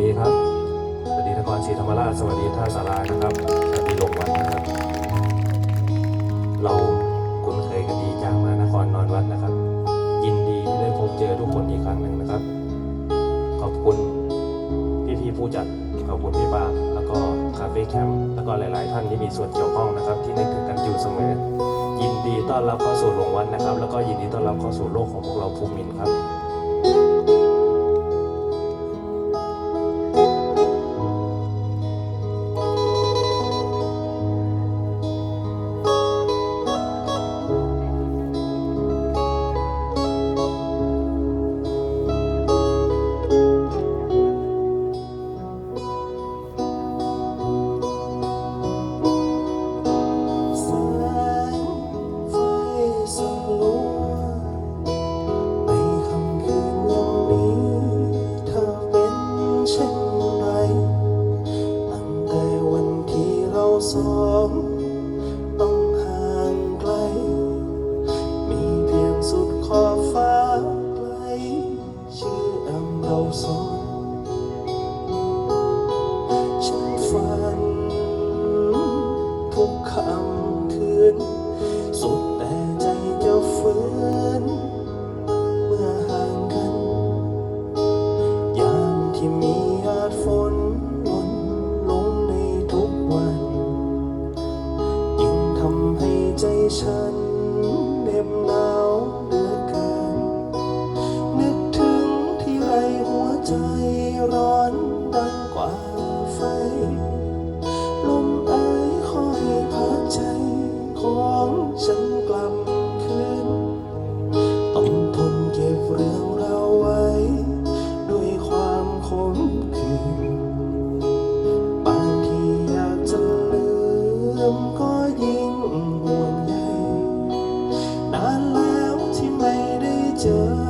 ดีครับ สวัสดีนครศรีธรรมราช สวัสดีท่าสารานะครับ สวัสดีหลวงวัดนะครับ เราคุ้นเคยกันดีจากมานครนอนวัดนะครับ ยินดีที่ได้พบเจอทุกคนอีกครั้งหนึ่งนะครับ ขอบคุณพี่ๆผู้จัด ขอบคุณพี่บาแล้วก็คาเฟ่แคมป์ แล้วก็หลาย ๆ ท่านที่มีส่วนเกี่ยวข้องนะครับ ที่นึกถึงกันอยู่เสมอ ยินดีต้อนรับเข้าสู่หลวงวัดนะครับ แล้วก็ยินดีต้อนรับเข้าสู่โลกของพวกเราภูมินครับ เจอ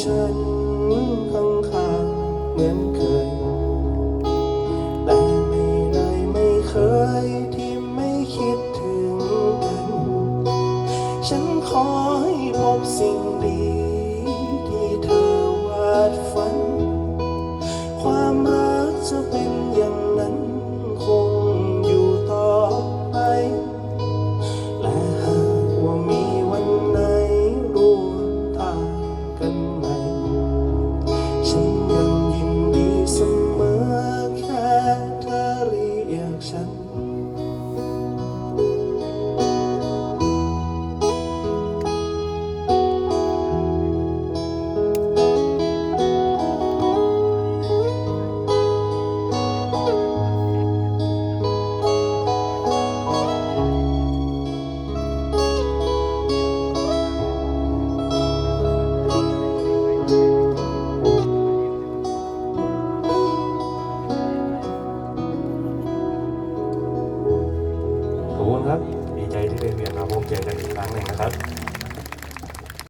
ฉันข้างๆเหมือนเคย แต่ไม่เลยไม่เคยที่ไม่คิดถึงกัน ฉันขอให้พบสิ่งดี เจอกันอีกครั้งหนึ่งนะครับ